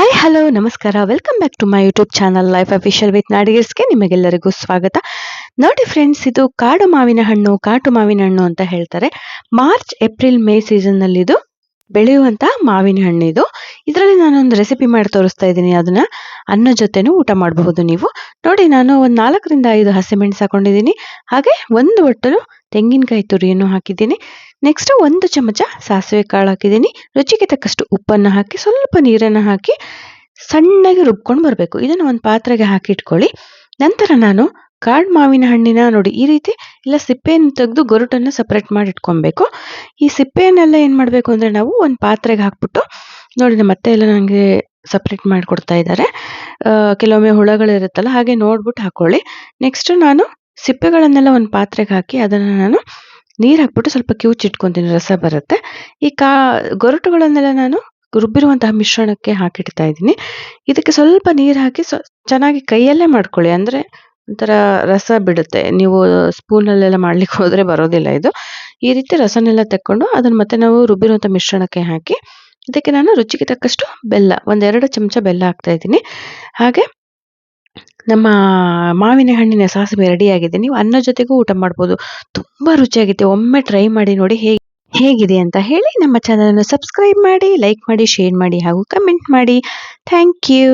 Hi hello ನಮಸ್ಕಾರ. Welcome back to my YouTube channel life official with ನಾಡಿಗೇರ್ಸ್ಗೆ ನಿಮಗೆಲ್ಲರಿಗೂ ಸ್ವಾಗತ. ನೋಡಿ ಫ್ರೆಂಡ್ಸ್ ಇದು ಕಾಡು ಮಾವಿನ ಹಣ್ಣು, ಕಾಟು ಮಾವಿನ ಹಣ್ಣು ಅಂತ ಹೇಳ್ತಾರೆ. ಮಾರ್ಚ್ ಏಪ್ರಿಲ್ ಮೇ ಸೀಸನ್ನಲ್ಲಿ ಇದು ಬೆಳೆಯುವಂತಹ ಮಾವಿನ ಹಣ್ಣು ಇದು. ಇದರಲ್ಲಿ ನಾನೊಂದು ರೆಸಿಪಿ ಮಾಡಿ ತೋರಿಸ್ತಾ ಇದ್ದೀನಿ. ಅದನ್ನ ಅನ್ನ ಜೊತೆನೂ ಊಟ ಮಾಡಬಹುದು ನೀವು. ನೋಡಿ, ನಾನು ಒಂದು ನಾಲ್ಕರಿಂದ ಐದು ಹಸಿಮೆಣಸು ಹಾಕೊಂಡಿದ್ದೀನಿ. ಹಾಗೆ ಒಂದು ಬಟ್ಟಲು ತೆಂಗಿನಕಾಯಿ ತುರಿಯನ್ನು ಹಾಕಿದ್ದೀನಿ. ನೆಕ್ಸ್ಟ್ ಒಂದು ಚಮಚ ಸಾಸಿವೆ ಕಾಳು ಹಾಕಿದ್ದೀನಿ. ರುಚಿಗೆ ತಕ್ಕಷ್ಟು ಉಪ್ಪನ್ನು ಹಾಕಿ, ಸ್ವಲ್ಪ ನೀರನ್ನು ಹಾಕಿ ಸಣ್ಣಗೆ ರುಬ್ಕೊಂಡು ಬರಬೇಕು. ಇದನ್ನು ಒಂದು ಪಾತ್ರೆಗೆ ಹಾಕಿಟ್ಕೊಳ್ಳಿ. ನಂತರ ನಾನು ಕಾಡು ಮಾವಿನ ಹಣ್ಣಿನ ನೋಡಿ, ಈ ರೀತಿ ಇಲ್ಲ ಸಿಪ್ಪೆಯನ್ನು ತೆಗೆದು ಗೊರಟನ್ನು ಸಪ್ರೇಟ್ ಮಾಡಿ ಇಟ್ಕೊಬೇಕು ಈ ಸಿಪ್ಪೆಯನ್ನೆಲ್ಲ ಏನು ಮಾಡಬೇಕು ಅಂದರೆ ನಾವು ಒಂದು ಪಾತ್ರೆಗೆ ಹಾಕ್ಬಿಟ್ಟು, ನೋಡಿ ನಮ್ಮ ಅತ್ತೆ ಎಲ್ಲ ನನಗೆ ಸಪ್ರೇಟ್ ಮಾಡಿಕೊಡ್ತಾ ಇದ್ದಾರೆ ಕೆಲವೊಮ್ಮೆ ಹುಳಗಳಿರುತ್ತಲ್ಲ, ಹಾಗೆ ನೋಡ್ಬಿಟ್ಟು ಹಾಕ್ಕೊಳ್ಳಿ ನೆಕ್ಸ್ಟ್ ನಾನು ಸಿಪ್ಪೆಗಳನ್ನೆಲ್ಲ ಒಂದು ಪಾತ್ರೆಗೆ ಹಾಕಿ ಅದನ್ನು ನಾನು ನೀರು ಹಾಕ್ಬಿಟ್ಟು ಸ್ವಲ್ಪ ಕಿವುಚಿಟ್ಕೊತೀನಿ ರಸ ಬರುತ್ತೆ. ಈ ಕಾ, ಗೊರಟುಗಳನ್ನೆಲ್ಲ ನಾನು ರುಬ್ಬಿರುವಂತಹ ಮಿಶ್ರಣಕ್ಕೆ ಹಾಕಿಡ್ತಾ ಇದ್ದೀನಿ. ಇದಕ್ಕೆ ಸ್ವಲ್ಪ ನೀರು ಹಾಕಿ ಸ್ವ ಚೆನ್ನಾಗಿ ಕೈಯಲ್ಲೇ ಮಾಡ್ಕೊಳ್ಳಿ. ಅಂದರೆ ಒಂಥರ ರಸ ಬಿಡುತ್ತೆ. ನೀವು ಸ್ಪೂನಲ್ಲೆಲ್ಲ ಮಾಡ್ಲಿಕ್ಕೆ ಹೋದರೆ ಬರೋದಿಲ್ಲ ಇದು. ಈ ರೀತಿ ರಸನೆಲ್ಲ ತಕ್ಕೊಂಡು ಅದನ್ನು ಮತ್ತೆ ನಾವು ರುಬ್ಬಿರುವಂಥ ಮಿಶ್ರಣಕ್ಕೆ ಹಾಕಿ, ಇದಕ್ಕೆ ನಾನು ರುಚಿಗೆ ತಕ್ಕಷ್ಟು ಬೆಲ್ಲ, ಒಂದೆರಡು ಚಮಚ ಬೆಲ್ಲ ಹಾಕ್ತಾ ಇದ್ದೀನಿ. ಹಾಗೆ ನಮ್ಮ ಮಾವಿನ ಹಣ್ಣಿನ ಸಾಸಿವೆ ರೆಡಿಯಾಗಿದೆ ನೀವು ಅನ್ನ ಜೊತೆಗೂ ಊಟ ಮಾಡ್ಬೋದು. ತುಂಬ ರುಚಿಯಾಗಿದೆ ಒಮ್ಮೆ ಟ್ರೈ ಮಾಡಿ ನೋಡಿ ಹೇಗೆ ಹೇಗಿದೆ ಅಂತ ಹೇಳಿ ನಮ್ಮ ಚಾನಲನ್ನು ಸಬ್ಸ್ಕ್ರೈಬ್ ಮಾಡಿ ಲೈಕ್ ಮಾಡಿ ಶೇರ್ ಮಾಡಿ ಹಾಗೂ ಕಮೆಂಟ್ ಮಾಡಿ. Thank you